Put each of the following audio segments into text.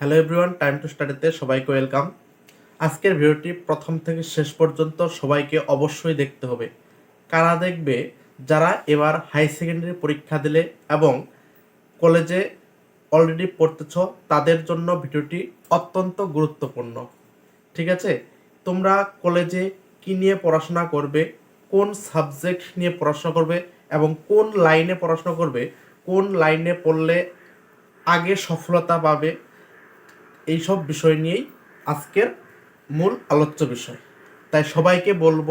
Hello everyone time to স্টাডিতে সবাইকে welcome আজকের ভিডিওটি প্রথম থেকে শেষ পর্যন্ত সবাইকে অবশ্যই দেখতে হবে। কারা দেখবে? যারা এবার হাই সেকেন্ডারি পরীক্ষা দিলে এবং কলেজে অলরেডি পড়তেছ, তাদের জন্য ভিডিওটি অত্যন্ত গুরুত্বপূর্ণ। ঠিক আছে? তোমরা কলেজে কি নিয়ে পড়াশোনা করবে, কোন সাবজেক্ট নিয়ে পড়াশোনা করবে এবং কোন লাইনে পড়াশোনা করবে, কোন লাইনে পড়লে আগে সফলতা পাবে এইসব বিষয় নিয়েই আজকের মূল আলোচ্য বিষয়। তাই সবাইকে বলব,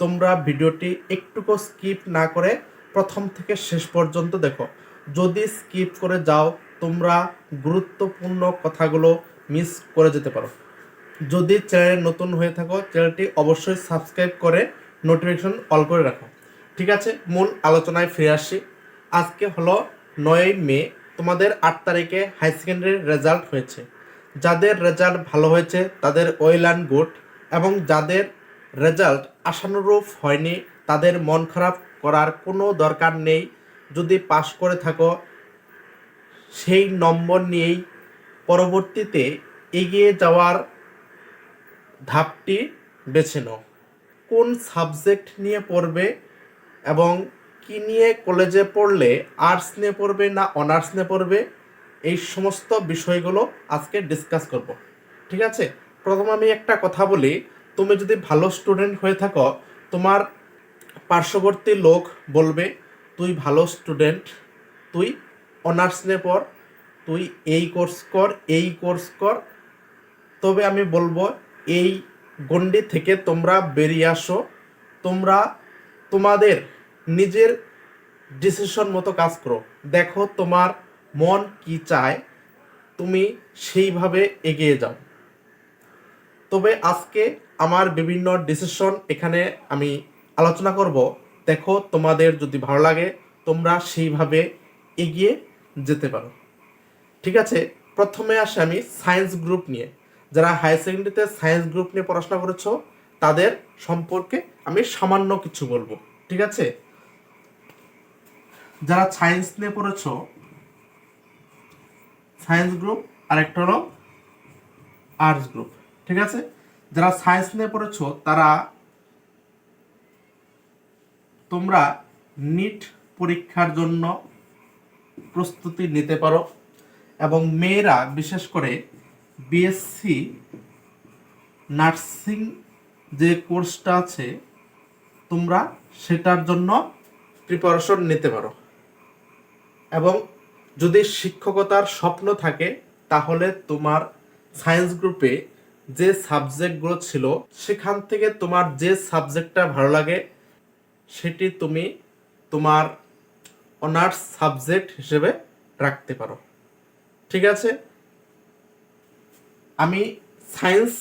তোমরা ভিডিওটি একটুকু স্কিপ না করে প্রথম থেকে শেষ পর্যন্ত দেখো। যদি স্কিপ করে যাও, তোমরা গুরুত্বপূর্ণ কথাগুলো মিস করে যেতে পারো। যদি চ্যানেল নতুন হয়ে থাকো, চ্যানেলটি অবশ্যই সাবস্ক্রাইব করে নোটিফিকেশন অল করে রাখো। ঠিক আছে, মূল আলোচনায় ফিরে আসি। আজকে হলো নয়ই মে, তোমাদের আট তারিখে হাই সেকেন্ডারির রেজাল্ট হয়েছে। যাদের রেজাল্ট ভালো হয়েছে, তাদের ওয়েল অ্যান্ড গুড এবং যাদের রেজাল্ট আশানুরূপ হয়নি, তাদের মন খারাপ করার কোনো দরকার নেই। যদি পাশ করে থাকো, সেই নম্বর নিয়েই পরবর্তীতে এগিয়ে যাওয়ার ধাপটি বেছে নাও। কোন সাবজেক্ট নিয়ে পড়বে এবং কি নিয়ে কলেজে পড়লে আর্টস নিয়ে পড়বে না অনার্স নিয়ে পড়বে? এই সমস্ত বিষয়গুলো আজকে ডিসকাস করব। ঠিক আছে? প্রথম আমি একটা কথা বলি, তুমি যদি ভালো স্টুডেন্ট হয়ে থাকো, তোমার পার্শ্ববর্তী লোক বলবে, তুই ভালো স্টুডেন্ট তুই অনার্স নিয়ে পড়, তুই এই কোর্স কর, এই কোর্স কর। তবে আমি বলব, এই গণ্ডি থেকে তোমরা বেরিয়ে আসো। তোমরা তোমাদের নিজের ডিসিশন মতো কাজ করো। দেখো তোমার মন কি চায়, তুমি সেইভাবে এগিয়ে যাও। তবে আজকে আমার বিভিন্ন ডিসিশন এখানে আমি আলোচনা করব। দেখো তোমাদের যদি ভালো লাগে, তোমরা সেইভাবে এগিয়ে যেতে পারো। ঠিক আছে? প্রথমে আসি আমি সায়েন্স গ্রুপ নিয়ে। যারা হায়ার সেকেন্ডারিতে সায়েন্স গ্রুপ নিয়ে পড়াশোনা করেছ, তাদের সম্পর্কে আমি সামান্য কিছু বলব। ঠিক আছে? যারা সায়েন্স নিয়ে পড়েছো সায়েন্স গ্রুপ, আরেকটা হলো আর্টস গ্রুপ, ঠিক আছে? যারা সায়েন্স নিয়ে পড়েছো, তারা তোমরা নিট পরীক্ষার জন্য প্রস্তুতি নিতে পারো এবং মেয়েরা, বিশেষ করে বিএসসি নার্সিং যে কোর্সটা আছে, তোমরা সেটার জন্য প্রিপারেশন নিতে পারো। এবং যদি শিক্ষকতার স্বপ্ন থাকে, তাহলে তোমার সায়েন্স গ্রুপে যে সাবজেক্টগুলো ছিল, সেখান থেকে তোমার যে সাবজেক্টটা ভালো লাগে, সেটি তুমি তোমার অনার্স সাবজেক্ট হিসেবে রাখতে পারো। ঠিক আছে? আমি সায়েন্স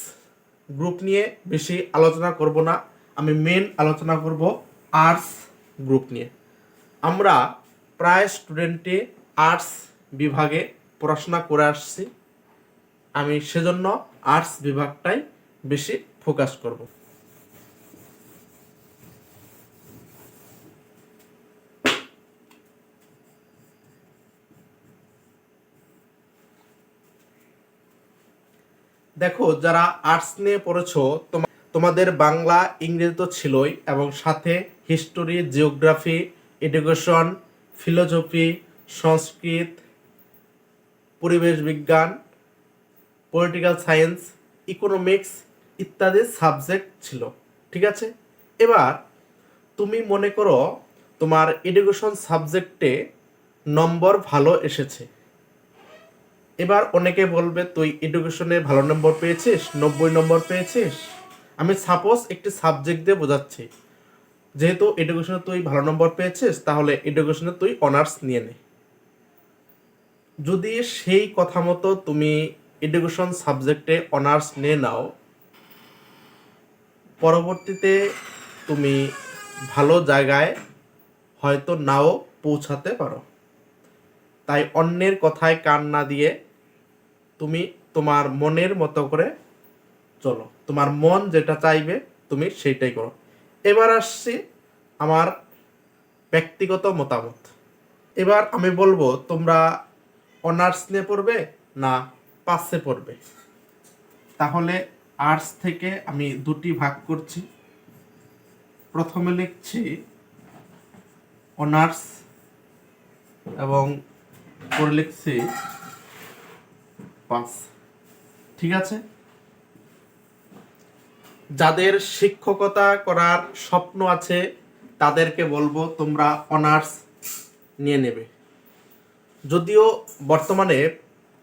গ্রুপ নিয়ে বেশি আলোচনা করব না, আমি মেন আলোচনা করব আর্টস গ্রুপ নিয়ে। আমরা প্রায় স্টুডেন্টে আর্টস বিভাগে পড়াশোনা করে আসছি। আমি সেজন্য আর্টস বিভাগটাই বেশি ফোকাস করব। দেখো, যারা আর্টস নিয়ে পড়েছো, তোমা- তোমাদের বাংলা, ইংরেজি তো ছিলই এবং সাথে history geography education philosophy Sanskrit, পরিবেশ বিজ্ঞান পলিটিক্যাল সায়েন্স ইকোনমিক্স ইত্যাদি সাবজেক্ট ছিল, ঠিক আছে? এবার তুমি মনে করো তোমার এডুকেশন সাবজেক্টে নম্বর ভালো এসেছে। এবার অনেকে বলবে, তুই এডুকেশনে ভালো নম্বর পেয়েছিস? নব্বই নম্বর পেয়েছিস? আমি সাপোজ একটি সাবজেক্ট দিয়ে বোঝাচ্ছি। যেহেতু এডুকেশনে তুই ভালো নম্বর পেয়েছিস, তাহলে এডুকেশনে তুই অনার্স নিয়ে নে। যদি সেই কথা মতো তুমি এডুকেশন সাবজেক্টে অনার্স নিয়ে নাও, পরবর্তীতে তুমি ভালো জায়গায় হয়তো নাও পৌঁছাতে পারো। তাই অন্যের কথায় কান না দিয়ে তুমি তোমার মনের মতো করে চলো। তোমার মন যেটা চাইবে তুমি সেইটাই করো। এবার আসছি আমার ব্যক্তিগত মতামত। এবার আমি বলব তোমরা অনার্স নিয়ে পড়বে? না, পাঁচে পড়বে। তাহলে আর্টস থেকে আমি দুটি ভাগ করছি। প্রথমে লিখছি অনার্স এবং পরে লিখছি পাস ঠিক আছে? যাদের শিক্ষকতা করার স্বপ্ন আছে, তাদেরকে বলব তোমরা অনার্স নিয়ে নেবে। যদিও বর্তমানে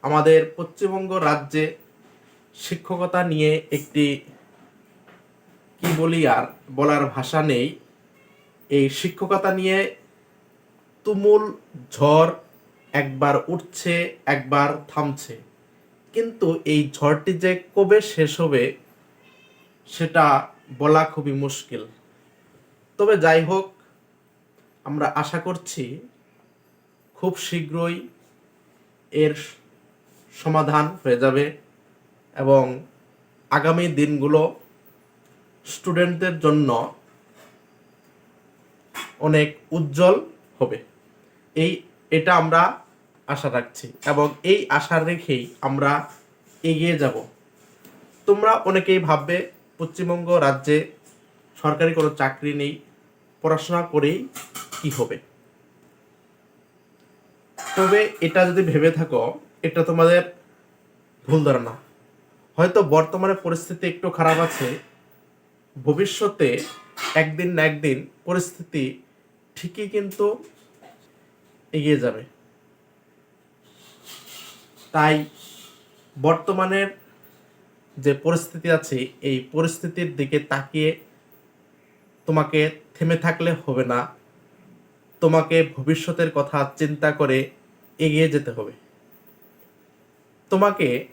আমাদের পশ্চিমবঙ্গ রাজ্যে শিক্ষকতা নিয়ে একটি, কি বলি আর বলার ভাষা নেই, এই শিক্ষকতা নিয়ে তুমুল ঝড় একবার উঠছে, একবার থামছে। কিন্তু এই ঝড়টি যে কবে শেষ হবে সেটা বলা খুবই মুশকিল। তবে যাই হোক, আমরা আশা করছি খুব শীঘ্রই এর সমাধান হয়ে যাবে এবং আগামী দিনগুলো স্টুডেন্টদের জন্য অনেক উজ্জ্বল হবে। এই, এটা আমরা আশা রাখছি এবং এই আশা রেখেই আমরা এগিয়ে যাব। তোমরা অনেকেই ভাববে, পশ্চিমবঙ্গ রাজ্যে সরকারি কোনো চাকরি নেই, পড়াশোনা করেই কি হবে? তবে এটা যদি ভেবে থাকো, এটা তোমাদের ভুল ধারণা। হয়তো বর্তমানে পরিস্থিতি একটু খারাপ আছে, ভবিষ্যতে একদিন না একদিন পরিস্থিতি ঠিকই কিন্তু এগিয়ে যাবে। তাই বর্তমানের যে পরিস্থিতি আছে, এই পরিস্থিতির দিকে তাকিয়ে তোমাকে থেমে থাকলে হবে না। তোমাকে ভবিষ্যতের কথা চিন্তা করে এগিয়ে যেতে হবে। তোমাকে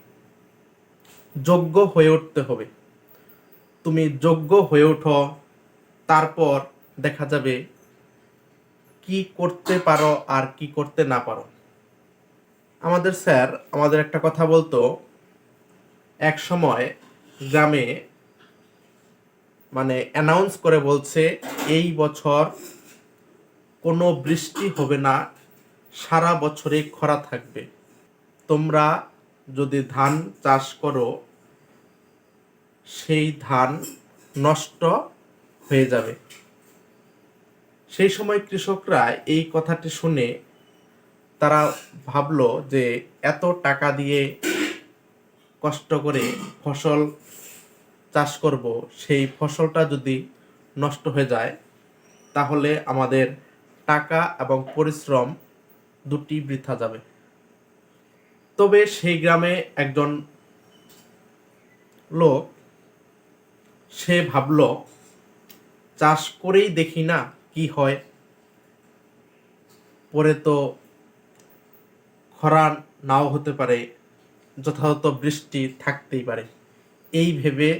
যোগ্য হয়ে উঠতে হবে। তুমি যোগ্য হয়ে ওঠো তারপর দেখা যাবে কি করতে পারো আর কি করতে না পারো। আমাদের স্যার আমাদের একটা কথা বলতো, এক সময় গ্রামে মানে অ্যানাউন্স করে বলছে, এই বছর কোনো বৃষ্টি হবে না সারা বছরে খরা থাকবে। তোমরা যদি ধান চাষ করো, সেই ধান নষ্ট হয়ে যাবে। সেই সময় কৃষকরা এই কথাটি শুনে তারা ভাবলো যে এত টাকা দিয়ে কষ্ট করে ফসল চাষ করব, সেই ফসলটা যদি নষ্ট হয়ে যায়, তাহলে আমাদের টাকা এবং পরিশ্রম দুটি বৃথা যাবে। তবে সেই গ্রামে একজন লোক, সে ভাবল, চাষ করেই দেখি না কি হয়। পরে তো খরা নাও হতে পারে, যথাযথ বৃষ্টি থাকতেই পারে। এই ভেবে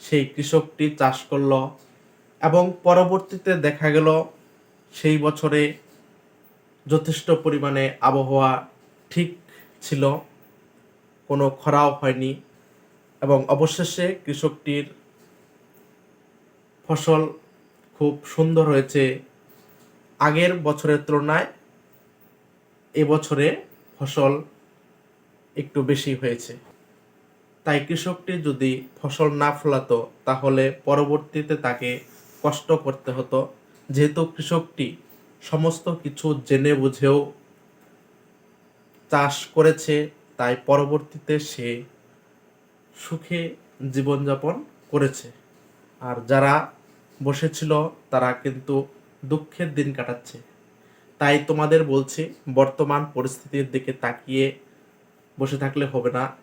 সেই কৃষকটি চাষ করল এবং পরবর্তীতে দেখা গেল, সেই বছরে যথেষ্ট পরিমাণে আবহাওয়া ঠিক ছিল, কোনো খরাও হয়নি এবং অবশেষে কৃষকটির ফসল খুব সুন্দর হয়েছে। আগের বছরের তুলনায় এবছরে ফসল একটু বেশি হয়েছে। তাই কৃষকটি যদি ফসল না ফলাতো, তাহলে পরবর্তীতে তাকে কষ্ট করতে হতো। যেহেতু কৃষকটি সমস্ত কিছু জেনে বুঝেও চাষ করেছে, তাই পরবর্তীতে সে সুখে জীবনযাপন করেছে। আর যারা বসেছিল, তারা কিন্তু দুঃখের দিন কাটাচ্ছে। তাই তোমাদের বলছি, বর্তমান পরিস্থিতির দিকে তাকিয়ে বসে থাকলে হবে না।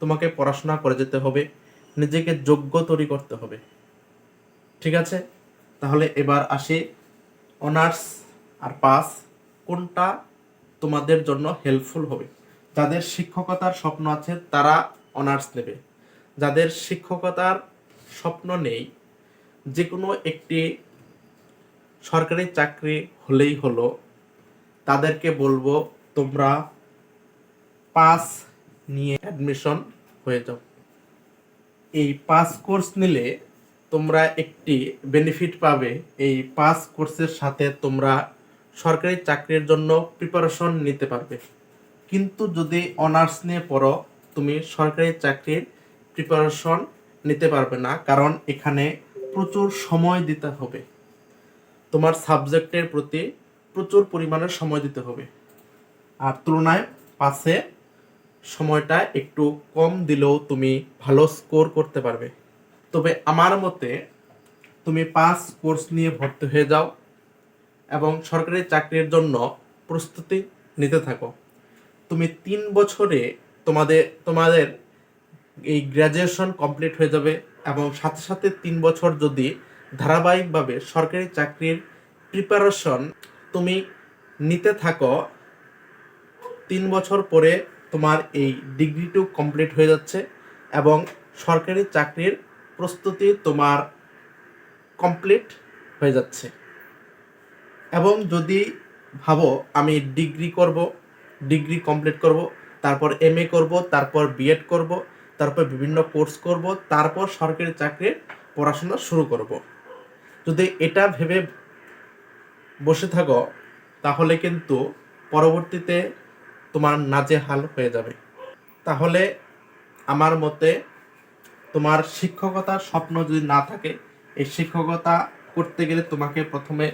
তোমাকে পড়াশোনা করে যেতে হবে, নিজেকে যোগ্য তৈরি করতে হবে। ঠিক আছে? তাহলে এবার আসি অনার্স আর পাস, কোনটা তোমাদের জন্য হেল্পফুল হবে? যাদের শিক্ষকতার স্বপ্ন আছে, তারা অনার্স নেবে। যাদের শিক্ষকতার স্বপ্ন নেই যে কোনো একটি সরকারি চাকরি হলেই হলো, তাদেরকে বলব, তোমরা পাস নিয়ে অ্যাডমিশন হয়ে যাও। এই পাস কোর্স নিলে তোমরা একটি বেনিফিট পাবে। এই পাস কোর্সের সাথে তোমরা সরকারি চাকরির জন্য প্রিপারেশন নিতে পারবে। কিন্তু যদি অনার্স নিয়ে পড়ো, তুমি সরকারি চাকরির প্রিপারেশন নিতে পারবে না, কারণ এখানে প্রচুর সময় দিতে হবে। তোমার সাবজেক্টের প্রতি প্রচুর পরিমাণে সময় দিতে হবে। আর তুলনায় পাশে সময়টা একটু কম দিলেও তুমি ভালো স্কোর করতে পারবে। তবে আমার মতে, তুমি পাস কোর্স নিয়ে ভর্তি হয়ে যাও। এবং সরকারি চাকরির জন্য প্রস্তুতি নিতে থাকো। তুমি তিন বছরে তোমাদের তোমাদের এই গ্র্যাজুয়েশন কমপ্লিট হয়ে যাবে এবং সাথে সাথে তিন বছর যদি ধারাবাহিকভাবে সরকারি চাকরির প্রিপারেশন তুমি নিতে থাকো, তিন বছর পরে তোমার এই ডিগ্রিটু কমপ্লিট হয়ে যাচ্ছে এবং সরকারি চাকরির প্রস্তুতি তোমার কমপ্লিট হয়ে যাচ্ছে। এবং যদি ভাবো আমি ডিগ্রি করব, ডিগ্রি কমপ্লিট করব, তারপর এম এ করব, তারপর বিএড করব, তারপর বিভিন্ন কোর্স করব, তারপর সরকারি চাকরির পড়াশোনা শুরু করব। যদি এটা ভেবে বসে থাকো, তাহলে কিন্তু পরবর্তীতে তোমার নাজেহাল হয়ে যাবে। তাহলে আমার মতে তোমার শিক্ষকতার স্বপ্ন যদি না থাকে, এই শিক্ষকতা করতে গেলে তোমাকে প্রথমে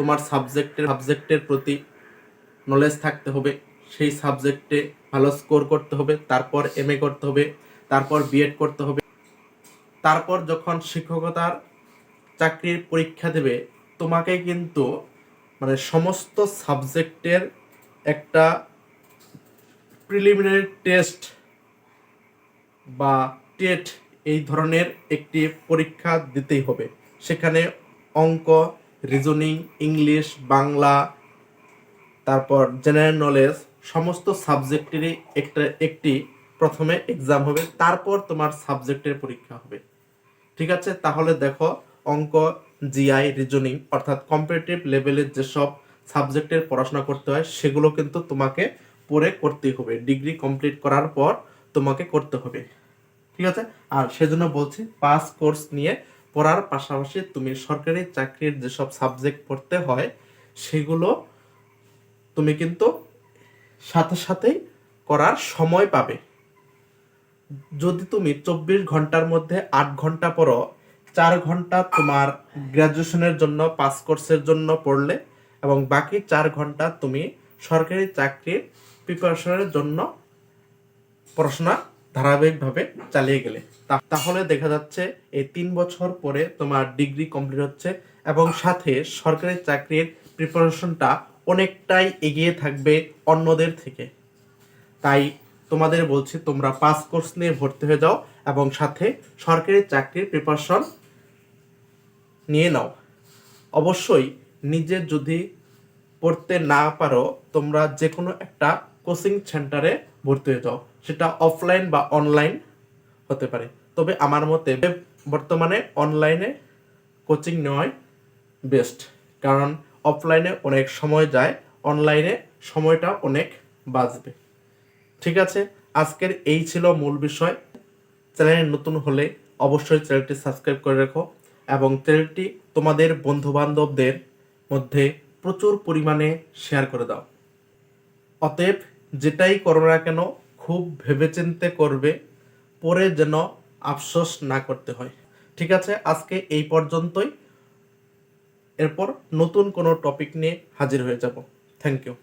তোমার সাবজেক্টের সাবজেক্টের প্রতি নলেজ থাকতে হবে। সেই সাবজেক্টে ভালো স্কোর করতে হবে, তারপর এম এ করতে হবে, তারপর বিএড করতে হবে। তারপর যখন শিক্ষকতার চাকরির পরীক্ষা দেবে, তোমাকে কিন্তু মানে সমস্ত সাবজেক্টের একটা প্রিলিমিনারি টেস্ট বা টেট এই ধরনের একটি পরীক্ষা দিতেই হবে। সেখানে অঙ্ক রিজনিং ইংলিশ বাংলা, তারপর জেনারেল নলেজ সমস্ত সাবজেক্টেরই একটা, একটি প্রথমে এক্সাম হবে, তারপর তোমার সাবজেক্টের পরীক্ষা হবে। ঠিক আছে? তাহলে দেখো, অঙ্ক জিআই রিজনিং অর্থাৎ কম্পিটিটিভ লেভেলের যেসব সাবজেক্টের পড়াশোনা করতে হয়, সেগুলো কিন্তু তোমাকে পরে করতেই হবে। ডিগ্রি কমপ্লিট করার পর তোমাকে করতে হবে। ঠিক আছে? আর সেজন্য বলছি পাস কোর্স নিয়ে পড়ার পাশাপাশি তুমি সরকারি চাকরির যেসব সাবজেক্ট পড়তে হয়, সেগুলো তুমি কিন্তু সাথে সাথেই করার সময় পাবে। যদি তুমি চব্বিশ ঘণ্টার মধ্যে আট ঘণ্টা পড়ো, চার ঘণ্টা তোমার গ্র্যাজুয়েশনের জন্য পাস কোর্সের জন্য পড়লে এবং বাকি চার ঘণ্টা তুমি সরকারি চাকরির প্রিপারেশনের জন্য পড়াশোনা ধারাবাহিকভাবে চালিয়ে গেলে। তাহলে দেখা যাচ্ছে এই তিন বছর পরে তোমার ডিগ্রি কমপ্লিট হচ্ছে এবং সাথে সরকারি চাকরির প্রিপারেশনটা অনেকটাই এগিয়ে থাকবে অন্যদের থেকে। তাই তোমাদের বলছি তোমরা পাস কোর্স নিয়ে ভর্তি হয়ে যাও এবং সাথে সরকারি চাকরির প্রিপারেশন নিয়ে নাও। অবশ্যই নিজে যদি পড়তে না পারো, তোমরা যে কোনো একটা কোচিং সেন্টারে ভর্তি হয়ে যাও। সেটা অফলাইন বা অনলাইন হতে পারে। তবে আমার মতে বর্তমানে অনলাইনে কোচিং নেওয়াই বেস্ট কারণ অফলাইনে অনেক সময় যায় অনলাইনে সময়টা অনেক বাঁচবে। ঠিক আছে? আজকের এই ছিল মূল বিষয়। চ্যানেলে নতুন হলে অবশ্যই চ্যানেলটি সাবস্ক্রাইব করে রেখো এবং চ্যানেলটি তোমাদের বন্ধু বান্ধবদের মধ্যে প্রচুর পরিমাণে শেয়ার করে দাও। অতএব যেটাই করো না কেন, খুব ভেবেচিন্তে করবে, পরে যেন আফসোস না করতে হয়। ঠিক আছে, আজকে এই পর্যন্তই। এরপর নতুন কোনো টপিক নিয়ে হাজির হয়ে যাব। Thank you